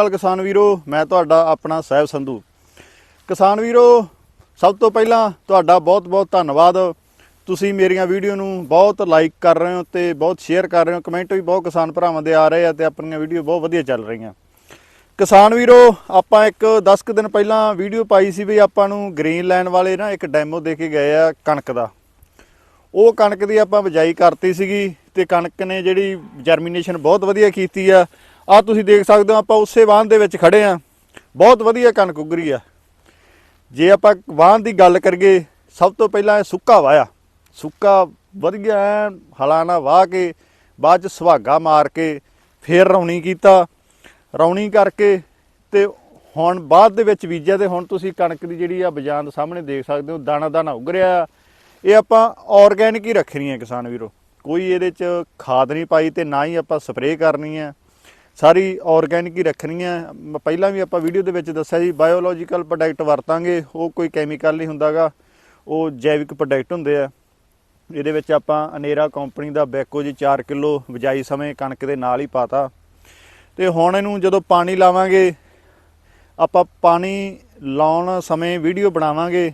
ਹਾਲ ਕਿਸਾਨ ਵੀਰੋ, ਮੈਂ ਤੁਹਾਡਾ ਆਪਣਾ ਸਹਿਬ ਸੰਧੂ। ਕਿਸਾਨ ਵੀਰੋ, ਸਭ ਤੋਂ ਪਹਿਲਾਂ ਤੁਹਾਡਾ ਬਹੁਤ-ਬਹੁਤ ਧੰਨਵਾਦ। ਤੁਸੀਂ ਮੇਰੀਆਂ ਵੀਡੀਓ ਨੂੰ ਬਹੁਤ ਲਾਈਕ ਕਰ ਰਹੇ ਹੋ ਤੇ ਬਹੁਤ ਸ਼ੇਅਰ ਕਰ ਰਹੇ ਹੋ। ਕਮੈਂਟ ਵੀ ਬਹੁਤ ਕਿਸਾਨ ਭਰਾਵਾਂ ਦੇ ਆ ਰਹੇ ਆ ਤੇ ਆਪਣੀਆਂ ਵੀਡੀਓ ਬਹੁਤ ਵਧੀਆ ਚੱਲ ਰਹੀਆਂ। ਕਿਸਾਨ ਵੀਰੋ, ਆਪਾਂ ਇੱਕ 10 ਕੁ ਦਿਨ ਪਹਿਲਾਂ ਵੀਡੀਓ ਪਾਈ ਸੀ ਵੀ ਆਪਾਂ ਨੂੰ ਗ੍ਰੀਨ ਲੈਂਡ ਵਾਲੇ ਨਾ ਇੱਕ ਡੈਮੋ ਦੇ ਕੇ ਗਏ ਆ ਕਣਕ ਦਾ। ਉਹ ਕਣਕ ਦੀ ਆਪਾਂ ਬਿਜਾਈ ਕਰਤੀ ਸੀਗੀ ਤੇ ਕਣਕ ਨੇ ਜਿਹੜੀ ਜਰਮੀਨੇਸ਼ਨ ਬਹੁਤ ਵਧੀਆ ਕੀਤੀ ਆ। ਆ ਤੁਸੀਂ ਦੇਖ ਸਕਦੇ ਹੋ, ਆਪਾਂ ਉਸੇ ਵਾਹਨ ਦੇ ਵਿੱਚ ਖੜੇ ਆ ਬਹੁਤ ਵਧੀਆ ਕਣਕ ਉਗਰੀ ਆ। ਜੇ ਆਪਾਂ ਵਾਹਨ ਦੀ ਗੱਲ ਕਰੀਏ, ਸਭ ਤੋਂ ਪਹਿਲਾਂ ਇਹ ਸੁੱਕਾ ਵਾਇਆ। ਸੁੱਕਾ ਵਧੀਆ ਐਨ, ਹਲਾਣਾ ਵਾਹ ਕੇ, ਬਾਅਦ ਚ ਸੁਹਾਗਾ ਮਾਰ ਕੇ, ਫੇਰ ਰੌਣੀ ਕੀਤਾ। ਰੌਣੀ ਕਰਕੇ ਤੇ ਹੁਣ ਬਾਅਦ ਦੇ ਵਿੱਚ ਬੀਜਿਆ ਤੇ ਹੁਣ ਤੁਸੀਂ ਕਣਕ ਦੀ ਜਿਹੜੀ ਆ ਬਜਾਨ ਸਾਹਮਣੇ ਦੇਖ ਸਕਦੇ ਹੋ, ਦਾਣਾ ਦਾਣਾ ਉਗਰਿਆ ਇਹ ਆਪਾਂ ਆਰਗੈਨਿਕ ਹੀ ਰੱਖਣੀ ਹੈ ਕਿਸਾਨ ਵੀਰੋ। ਕੋਈ ਇਹਦੇ ਚ ਖਾਦ ਨਹੀਂ ਪਾਈ ਤੇ ਨਾ ਹੀ ਆਪਾਂ ਸਪਰੇਅ ਕਰਨੀ ਹੈ। ਸਾਰੀ ਆਰਗੈਨਿਕ ਹੀ ਰੱਖਣੀ ਹੈ ਪਹਿਲਾਂ ਵੀ ਆਪਾਂ ਵੀਡੀਓ ਦੇ ਵਿੱਚ ਦੱਸਿਆ ਜੀ ਬਾਇਓਲੋਜੀਕਲ ਪ੍ਰੋਡਕਟ ਵਰਤਾਂਗੇ, ਉਹ ਕੋਈ ਕੈਮੀਕਲ ਨਹੀਂ ਹੁੰਦਾਗਾ, ਉਹ ਜੈਵਿਕ ਪ੍ਰੋਡਕਟ ਹੁੰਦੇ ਆ। ਇਹਦੇ ਵਿੱਚ ਆਪਾਂ ਅਨੇਰਾ ਕੰਪਨੀ ਦਾ ਬੈਕੋ ਜੀ 4 ਕਿਲੋ ਬਜਾਈ ਸਮੇਂ ਕਣਕ ਦੇ ਨਾਲ ਹੀ ਪਾਤਾ। ਤੇ ਹੁਣ ਇਹਨੂੰ ਜਦੋਂ ਪਾਣੀ ਲਾਵਾਂਗੇ, ਆਪਾਂ ਪਾਣੀ ਲਾਉਣ ਸਮੇਂ ਵੀਡੀਓ ਬਣਾਵਾਂਗੇ।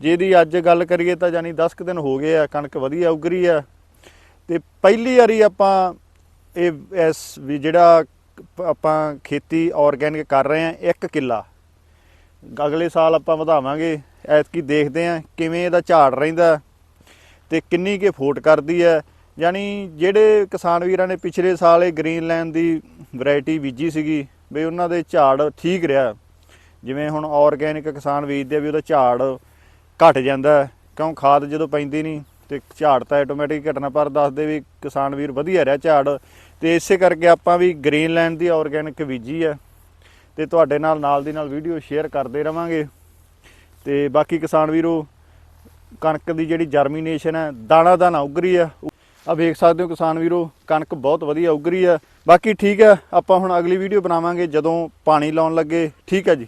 ਜਿਹਦੀ ਅੱਜ ਗੱਲ ਕਰੀਏ ਤਾਂ ਜਾਨੀ 10 ਕੁ ਦਿਨ ਹੋ ਗਏ ਆ, ਕਣਕ ਵਧੀਆ ਉਗਰੀ ਆ। ਤੇ ਪਹਿਲੀ ਵਾਰੀ ਆਪਾਂ ਇਹ, ਇਸ ਵੀ ਜਿਹੜਾ ਆਪਾਂ ਖੇਤੀ ਆਰਗੈਨਿਕ ਕਰ ਰਹੇ ਹਾਂ 1 ਕਿੱਲਾ। ਅਗਲੇ ਸਾਲ ਆਪਾਂ ਵਧਾਵਾਂਗੇ, ਐਤਕੀ ਦੇਖਦੇ ਹਾਂ ਕਿਵੇਂ ਇਹਦਾ ਝਾੜ ਰਹਿੰਦਾ ਤੇ ਕਿੰਨੀ ਕੇ ਫੋਟ ਕਰਦੀ ਹੈ। ਯਾਨੀ ਜਿਹੜੇ ਕਿਸਾਨ ਵੀਰਾਂ ਨੇ ਪਿਛਲੇ ਸਾਲ ਇਹ ਗ੍ਰੀਨ ਲੈਂਡ ਦੀ ਵੈਰਾਈਟੀ ਬੀਜੀ ਸੀਗੀ, ਵੀ ਉਹਨਾਂ ਦੇ ਝਾੜ ਠੀਕ ਰਿਹਾ। ਜਿਵੇਂ ਹੁਣ ਆਰਗੈਨਿਕ ਕਿਸਾਨ ਬੀਜਦੇ ਆ ਵੀ ਉਹਦਾ ਝਾੜ ਘਟ ਜਾਂਦਾ, ਕਿਉਂ ਖਾਦ ਜਦੋਂ ਪੈਂਦੀ ਨਹੀਂ ਤੇ ਝਾੜ ਤਾਂ ਆਟੋਮੈਟਿਕ ਘਟਣਾ, ਪਰ ਦੱਸਦੇ ਵੀ ਕਿਸਾਨ ਵੀਰ ਵਧੀਆ ਰਿਹਾ ਝਾੜ। ਤੇ ਇਸੇ ਕਰਕੇ ਆਪਾਂ ਵੀ ਗ੍ਰੀਨਲੈਂਡ ਦੀ ਆਰਗੈਨਿਕ ਬੀਜੀ ਹੈ ਤੇ ਤੁਹਾਡੇ ਨਾਲ ਨਾਲ ਦੀ ਨਾਲ ਵੀਡੀਓ ਸ਼ੇਅਰ ਕਰਦੇ ਰਵਾਂਗੇ। ਤੇ ਬਾਕੀ ਕਿਸਾਨ ਵੀਰੋ, ਕਣਕ ਦੀ ਜਿਹੜੀ ਜਰਮੀਨੇਸ਼ਨ ਹੈ ਦਾਣਾ ਦਾਣਾ ਉਗਰੀ ਆ। ਆ ਵੇਖ ਸਕਦੇ ਹੋ ਕਿਸਾਨ ਵੀਰੋ, ਕਣਕ ਬਹੁਤ ਵਧੀਆ ਉਗਰੀ ਆ। ਬਾਕੀ ਠੀਕ ਹੈ ਆਪਾਂ ਹੁਣ ਅਗਲੀ ਵੀਡੀਓ ਬਣਾਵਾਂਗੇ ਜਦੋਂ ਪਾਣੀ ਲਾਉਣ ਲੱਗੇ। ਠੀਕ ਹੈ ਜੀ।